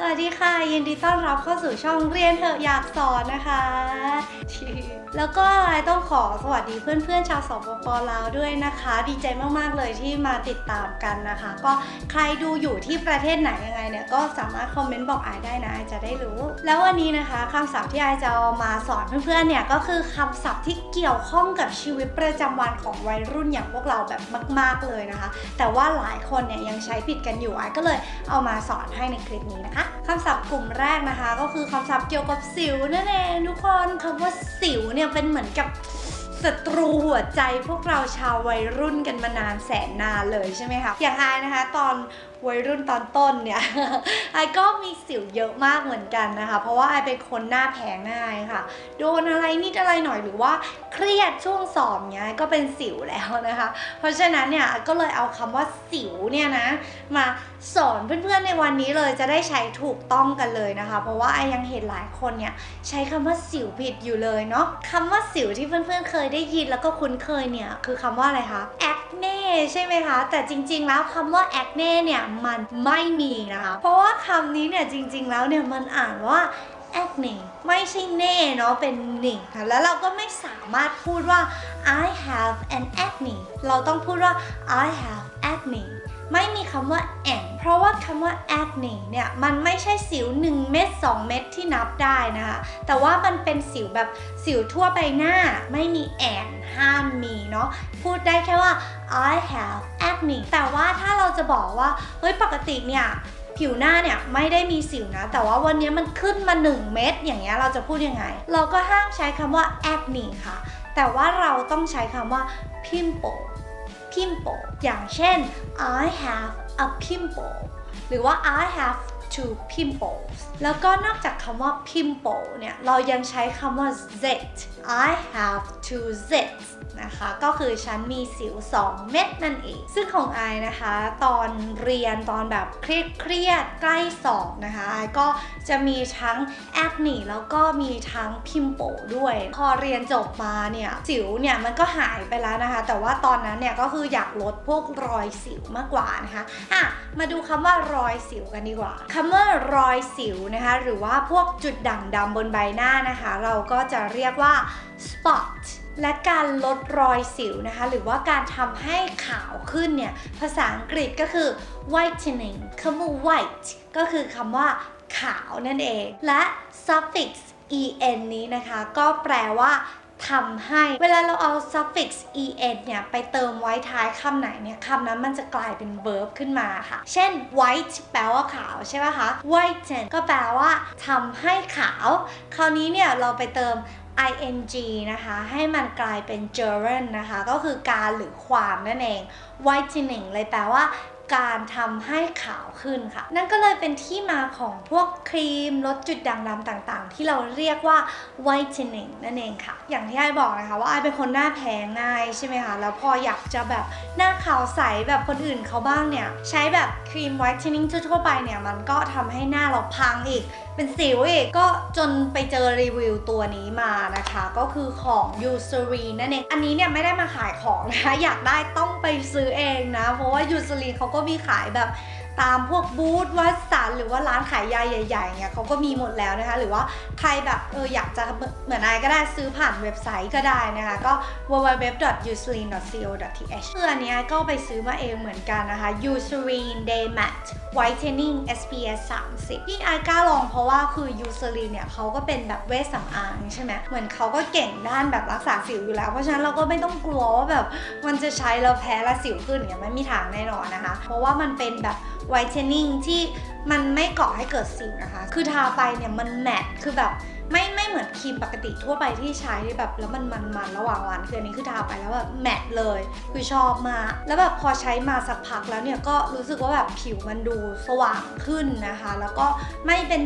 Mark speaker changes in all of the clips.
Speaker 1: สวัสดีค่ะ ยินดีต้อนรับเข้าสู่ช่องเรียนเถอะอยากสอนนะคะ แล้วก็ต้องขอสวัสดีเพื่อนๆชาวสปปลาวด้วยนะคะ ดีใจมากๆเลยที่มาติดตามกันนะคะ ก็ใครดูอยู่ที่ประเทศไหนยังไงเนี่ยก็สามารถคอมเมนต์บอกอายได้นะอายจะได้รู้ แล้ววันนี้นะคะคำศัพท์ที่อายจะเอามาสอนเพื่อนๆเนี่ยก็คือคำศัพท์ที่เกี่ยวข้องกับชีวิตประจำวันของวัยรุ่นอย่างพวกเราแบบมาก ๆเลยนะคะ แต่ว่าหลายคนเนี่ยยังใช้ผิดกันอยู่อายก็เลยเอามาสอนให้ในคลิปนี้นะคะคำศัพท์กลุ่มแรกนะคะ ก็คือคำศัพท์เกี่ยวกับสิวนั่นเองทุกคนคำว่าสิวเนี่ยเป็นเหมือนกับศัตรูหัวใจพวกเราชาววัยรุ่นกันมานานแสนนานเลยใช่ไหมคะอย่างอายนะคะ ตอนวัยรุ่นตอนต้นเนี่ยไอก็มีสิวเยอะมากเหมือนกันนะคะ เพราะว่าไอเป็นคนหน้าแพ้ง่ายค่ะ โดนอะไรนิดอะไรหน่อยหรือว่าเครียดช่วงสอบเนี้ยก็เป็นสิวแล้วนะคะ เพราะฉะนั้นเนี่ยก็เลยเอาคำว่าสิวเนี่ยนะมาสอนเพื่อนๆในวันนี้เลยจะได้ใช้ถูกต้องกันเลยนะคะ เพราะว่าไอยังเห็นหลายคนเนี่ยใช้คำว่าสิวผิดอยู่เลยเนาะคำว่าสิวที่เพื่อนๆเคยได้ยินแล้วก็คุ้นเคยเนี่ยคือคำว่าอะไรคะ acne ใช่ไหมคะแต่จริงๆแล้วคำว่า acne เนี่ยมันไม่มีนะคะ เพราะว่าคำนี้เนี่ยจริง ๆ แล้วเนี่ยมันอ่านว่า acne ไม่ใช่เน่เนาะเป็นหนิค่ะแล้วเราก็ไม่สามารถพูดว่า I have an acne เราต้องพูดว่า I have acne ไม่มีคำว่า an เพราะว่าคำว่า acne เนี่ยมันไม่ใช่สิว 1 เม็ด2 เม็ดที่นับได้นะคะ แต่ว่ามันเป็นสิวแบบสิวทั่วใบหน้า ไม่มี an ห้ามมีเนาะพูดได้แค่ว่า I have acne แต่ว่าถ้าเราจะบอกว่าเฮ้ยปกติเนี่ยผิวหน้าเนี่ยไม่ได้มีสิวนะ แต่ว่าวันนี้มันขึ้นมา 1 เม็ดอย่างเงี้ยเราจะพูดยังไง เราก็ห้ามใช้คำว่า acne ค่ะ แต่ว่าเราต้องใช้คำว่า pimple pimple อย่างเช่น I have a pimple หรือว่า I have two pimples แล้วก็นอกจากคำว่า pimple เนี่ย เรายังใช้คำว่า zit I have two zits นะคะ ก็คือฉันมีสิว 2 เม็ดนั่นเอง ซึ่งของไอนะคะ ตอนเรียนตอนแบบเครียดเครียดใกล้สอบนะคะไอก็จะมีทั้ง acne แล้วก็มีทั้ง pimple ด้วย พอเรียนจบมาเนี่ยสิวเนี่ยมันก็หายไปแล้วนะคะ แต่ว่าตอนนั้นเนี่ยก็คืออยากลดพวกรอยสิวมากกว่านะคะอะมาดูคำว่ารอยสิวกันดีกว่าคำว่ารอยสิวนะคะ หรือว่าพวกจุดด่างดำบนใบหน้านะคะ เราก็จะเรียกว่า spot และการลดรอยสิวนะคะ หรือว่าการทำให้ขาวขึ้นเนี่ย ภาษาอังกฤษก็คือ whitening คำว่า white ก็คือคำว่าขาวนั่นเอง และ suffix en นี้นะคะ ก็แปลว่า ทำให้เวลาเราเอา suffix en เนี่ย ไปเติมไว้ท้ายคำไหนเนี่ยคำนั้นมันจะกลายเป็น verb ขึ้นมาค่ะ เช่น white แปลว่าขาวใช่ไหมคะ whiten ก็แปลว่าทำให้ขาว คราวนี้เนี่ยเราไปเติม ing นะคะ ให้มันกลายเป็น gerund นะคะ ก็คือการหรือความนั่นเอง whitening เลยแปลว่า การทำให้ขาวขึ้นค่ะ นั่นก็เลยเป็นที่มาของพวกครีมลดจุดด่างดำต่างๆ ที่เราเรียกว่า whitening นั่นเองค่ะ อย่างที่ไอบอกนะคะว่าไอเป็นคนหน้าแพ้ง่ายใช่ไหมคะ แล้วพออยากจะแบบหน้าขาวใสแบบคนอื่นเขาบ้างเนี่ย ใช้แบบครีม whitening ทั่วไปเนี่ย มันก็ทำให้หน้าเราพังอีก เป็นสิวอีกก็จนไปเจอรีวิวตัวนี้มานะคะ ก็คือของ u s e r i n นั่นเอง อันนี้เนี่ยไม่ได้มาขายของนะคะ อยากได้ต้องไปซื้อเองนะ เพราะว่า u s e r i n เขาก็มีขายแบบ ตามพวกบูธวัดสันหรือว่าร้านขายยาใหญ่ๆเนี่ยเขาก็มีหมดแล้วนะคะ หรือว่าใครแบบเอออยากจะเหมือนไอก็ได้ซื้อผ่านเว็บไซต์ก็ได้นะคะ ก็ www.eucerin.co.th เพื่อนนี้ก็ไปซื้อมาเองเหมือนกันนะคะ Eucerin Day Matte Whitening SPF 30ที่ไอกล้าลองเพราะว่าคือ Eucerin เนี่ยเขาก็เป็นแบบเวชสำอางใช่ไหมเหมือนเขาก็เก่งด้านแบบรักษาสิวอยู่แล้ว เพราะฉะนั้นเราก็ไม่ต้องกลัวว่าแบบมันจะใช้แล้วแพ้และสิวขึ้นเนี่ยไม่มีทางแน่นอนนะคะ เพราะว่ามันเป็นแบบไวท์เทนนิ่งที่มันไม่ก่อให้เกิดสิวนะคะ คือทาไปเนี่ยมันแมตต์คือแบบ ไม่ไม่เหมือนครีมปกติทั่วไปที่ใช้แบบแล้วมันมันมันระหว่างวันคืออันนี้คือทาไปแล้วแบบแมตต์เลย คือชอบมากแล้วแบบพอใช้มาสักพักแล้วเนี่ยก็รู้สึกว่าแบบผิวมันดูสว่างขึ้นนะคะ แล้วก็ไม่เป็น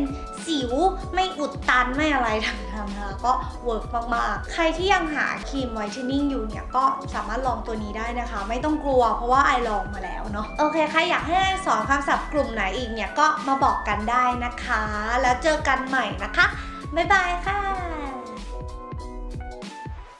Speaker 1: สิวไม่อุดตันไม่อะไรทั้งนั้นนะคะก็เวิร์กมากๆ ใครที่ยังหาครีมไวท์เทนนิ่งอยู่เนี่ยก็สามารถลองตัวนี้ได้นะคะ ไม่ต้องกลัวเพราะว่าไอลองมาแล้วเนาะโอเคใครอยากให้สอนคำศัพท์กลุ่มไหนอีกเนี่ยก็มาบอกกันได้นะคะ แล้วเจอกันใหม่นะคะ บ๊ายบายค่ะ